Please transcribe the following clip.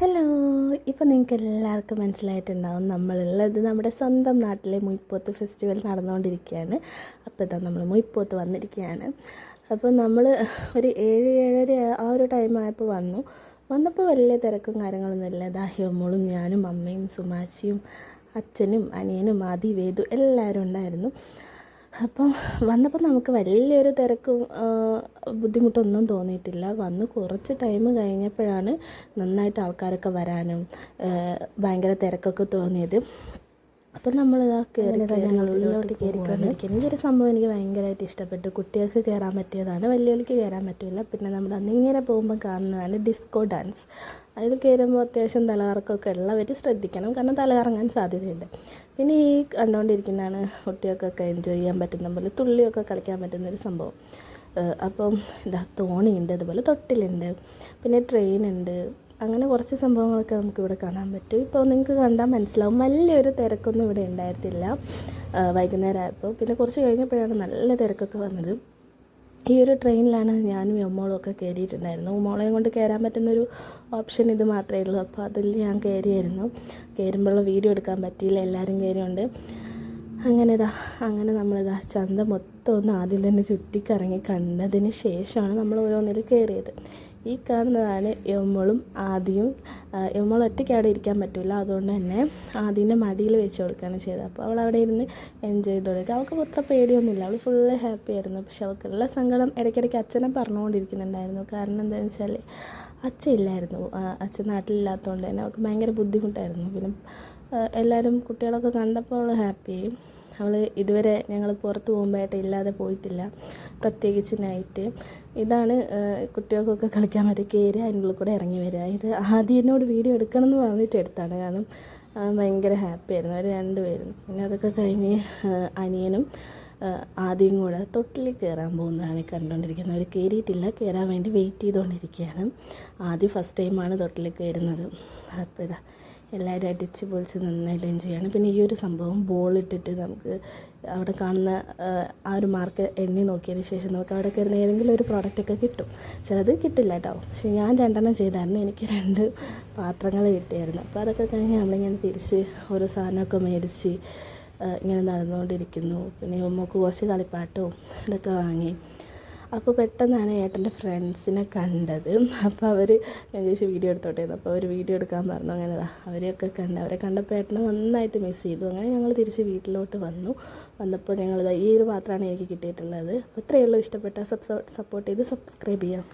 Hello ഇപ്പോൾ നിങ്ങൾക്ക് എല്ലാവർക്കും മനസ്സിലായിട്ടുണ്ടാവും നമ്മളുള്ളത് നമ്മുടെ സ്വന്തം നാട്ടിലെ മുയ്പോത്ത് ഫെസ്റ്റിവൽ നടന്നുകൊണ്ടിരിക്കുകയാണ്. അപ്പോൾ ഇതാ നമ്മൾ മുയ്പോത്ത് വന്നിരിക്കുകയാണ്. അപ്പോൾ നമ്മൾ ഒരു ഏഴ് ഏഴര ആ ഒരു ടൈം ആയപ്പോൾ വന്നു. വന്നപ്പോൾ വലിയ തിരക്കും കാര്യങ്ങളൊന്നുമില്ല ഇതാ ഹ്യോമോളും ഞാനും അമ്മയും സുമാച്ചിയും അച്ഛനും അനിയനും ആദി വേദു എല്ലാവരും ഉണ്ടായിരുന്നു. അപ്പം വന്നപ്പോൾ നമുക്ക് വലിയൊരു തിരക്കും ബുദ്ധിമുട്ടൊന്നും തോന്നിയിട്ടില്ല. വന്ന് കുറച്ച് ടൈം കഴിഞ്ഞപ്പോഴാണ് നന്നായിട്ട് ആൾക്കാരൊക്കെ വരാനും ഭയങ്കര തിരക്കൊക്കെ തോന്നിയത്. അപ്പം നമ്മളിതാ കയറി ഉള്ളിലോട്ട് കയറിക്കൊണ്ടിരിക്കുന്നത് ഈ ഒരു സംഭവം എനിക്ക് ഭയങ്കരമായിട്ട് ഇഷ്ടപ്പെട്ടു. കുട്ടികൾക്ക് കയറാൻ പറ്റിയതാണ് വലിയവർക്ക് കയറാൻ പറ്റില്ല പിന്നെ നമ്മൾ അന്നിങ്ങനെ പോകുമ്പോൾ കാണുന്നതാണ് ഡിസ്കോ ഡാൻസ് അതിൽ കയറുമ്പോൾ അത്യാവശ്യം തലകറക്കമൊക്കെ ഉള്ളവർ ശ്രദ്ധിക്കണം. കാരണം തലകറങ്ങാൻ സാധ്യതയുണ്ട്. പിന്നെ ഈ കണ്ടുകൊണ്ടിരിക്കുന്നതാണ് കുട്ടികൾക്കൊക്കെ എൻജോയ് ചെയ്യാൻ പറ്റുന്ന പോലെ തുള്ളിയൊക്കെ കളിക്കാൻ പറ്റുന്ന ഒരു സംഭവം. അപ്പം ഇതാ തോണിയുണ്ട് അതുപോലെ തൊട്ടിലുണ്ട്. പിന്നെ ട്രെയിൻ ഉണ്ട്. അങ്ങനെ കുറച്ച് സംഭവങ്ങളൊക്കെ നമുക്ക് ഇവിടെ കാണാൻ പറ്റും. ഇപ്പോൾ നിങ്ങൾക്ക് കണ്ടാൽ മനസ്സിലാവും വലിയൊരു തിരക്കൊന്നും ഇവിടെ ഉണ്ടായിരുന്നില്ല വൈകുന്നേരം ആയപ്പോൾ പിന്നെ കുറച്ച് കഴിഞ്ഞപ്പോഴാണ് നല്ല തിരക്കൊക്കെ വന്നത്. ഈ ഒരു ട്രെയിനിലാണ് ഞാനും ഉമ്മോളും ഒക്കെ കയറിയിട്ടുണ്ടായിരുന്നു ഉമ്മോളെയും കൊണ്ട് കയറാൻ പറ്റുന്നൊരു ഓപ്ഷൻ ഇത് മാത്രമേ ഉള്ളൂ. അപ്പോൾ അതിൽ ഞാൻ കയറിയായിരുന്നു. കയറുമ്പോഴുള്ള വീഡിയോ എടുക്കാൻ പറ്റിയില്ല. എല്ലാവരും കയറിയുണ്ട്. അങ്ങനെ ഇതാ അങ്ങനെ നമ്മളിതാ ചന്ത മൊത്തം ഒന്ന് ആദ്യം തന്നെ ചുറ്റിക്കറങ്ങി കണ്ടതിന് ശേഷമാണ് നമ്മൾ ഓരോന്നിൽ കയറിയത്. ഈ കാണുന്നതാണ് യമ്മളും ആദിയും. യമ്മൾ ഒറ്റയ്ക്ക് അവിടെ ഇരിക്കാൻ പറ്റില്ല അതുകൊണ്ട് തന്നെ ആദ്യന്റെ മടിയിൽ വെച്ച് കൊടുക്കുകയാണ് ചെയ്തത്. അപ്പോൾ അവൾ അവിടെ ഇരുന്ന് എൻജോയ് ചെയ്ത് കൊടുക്കുക. അവൾക്ക് അത്ര പേടിയൊന്നുമില്ല. അവൾ ഫുള്ള് ഹാപ്പി ആയിരുന്നു. പക്ഷെ അവൾക്കുള്ള സങ്കടം ഇടയ്ക്കിടയ്ക്ക് അച്ഛനെ പറഞ്ഞുകൊണ്ടിരിക്കുന്നുണ്ടായിരുന്നു. കാരണം എന്താണെന്ന് വെച്ചാൽ അച്ഛൻ ഇല്ലായിരുന്നു. അച്ഛൻ നാട്ടിലില്ലാത്തതുകൊണ്ട് തന്നെ അവൾക്ക് ഭയങ്കര ബുദ്ധിമുട്ടായിരുന്നു. പിന്നെ എല്ലാവരും കുട്ടികളൊക്കെ കണ്ടപ്പോൾ അവൾ ഹാപ്പിയായി അവൾ ഇതുവരെ ഞങ്ങൾ പുറത്ത് പോകുമ്പോഴായിട്ട് ഇല്ലാതെ പോയിട്ടില്ല. പ്രത്യേകിച്ച് നൈറ്റ് ഇതാണ് കുട്ടികൾക്കൊക്കെ കളിക്കാൻ പറ്റിയ കയറി അതിന്റെ ഉള്ളിൽ കൂടെ ഇറങ്ങി വരിക. ഇത് ആദ്യം എന്നോട് വീഡിയോ എടുക്കണം എന്ന് പറഞ്ഞിട്ട് എടുത്താണ്. കാരണം ഭയങ്കര ഹാപ്പി ആയിരുന്നു. അവർ രണ്ടുപേരും. പിന്നെ അതൊക്കെ കഴിഞ്ഞ് അനിയനും ആദ്യം കൂടെ തൊട്ടിൽ കയറാൻ പോകുന്നതാണ് കണ്ടുകൊണ്ടിരിക്കുന്നത്. അവർ കയറിയിട്ടില്ല. കയറാൻ വേണ്ടി വെയിറ്റ് ചെയ്തുകൊണ്ടിരിക്കുകയാണ്. ആദ്യം ഫസ്റ്റ് ടൈമാണ് തൊട്ടിൽ കയറുന്നത്. അപ്പോൾ ഇതാ എല്ലാവരും അടിച്ച് പൊളിച്ച് നന്നായിട്ട് എൻജോയ് ചെയ്യണം. പിന്നെ ഈ ഒരു സംഭവം ബോൾ ഇട്ടിട്ട് നമുക്ക് അവിടെ കാണുന്ന ആ, ഒരു മാർക്ക് എണ്ണി നോക്കിയതിന് ശേഷം നമുക്ക് അവിടെ കയറുന്ന ഏതെങ്കിലും ഒരു പ്രോഡക്റ്റ് ഒക്കെ കിട്ടും. ചിലത് കിട്ടില്ല കേട്ടോ പക്ഷെ ഞാൻ രണ്ടെണ്ണം ചെയ്തായിരുന്നു. എനിക്ക് രണ്ട് പാത്രങ്ങൾ കിട്ടിയായിരുന്നു. അപ്പോൾ അതൊക്കെ കഴിഞ്ഞ് നമ്മളിങ്ങനെ തിരിച്ച് ഓരോ സാധനമൊക്കെ മേടിച്ച് ഇങ്ങനെ നടന്നുകൊണ്ടിരിക്കുന്നു. പിന്നെ ഉമ്മക്ക് കുറച്ച് കളിപ്പാട്ടവും ഇതൊക്കെ വാങ്ങി. അപ്പോൾ പെട്ടെന്നാണ് ഏട്ടന്റെ ഫ്രണ്ട്സിനെ കണ്ടത്. അപ്പോൾ അവർ ഞാൻ ചേച്ചി വീഡിയോ എടുത്തോട്ടെ അപ്പോൾ അവർ വീഡിയോ എടുക്കാൻ പറഞ്ഞു. അങ്ങനെ അവരെയൊക്കെ കണ്ട്. അവരെ കണ്ടപ്പോൾ ഏട്ടനെ നന്നായിട്ട് മിസ് ചെയ്തു. അങ്ങനെ ഞങ്ങൾ തിരിച്ച് വീട്ടിലോട്ട് വന്നു. വന്നപ്പോൾ ഞങ്ങൾ ഈ ഒരു പാത്രമാണ് എനിക്ക് കിട്ടിയിട്ടുള്ളത്. അപ്പോൾ ഇത്രയേ ഉള്ളൂ. ഇഷ്ടപ്പെട്ട സപ്പോർട്ട് ചെയ്ത് സബ്സ്ക്രൈബ് ചെയ്യാം.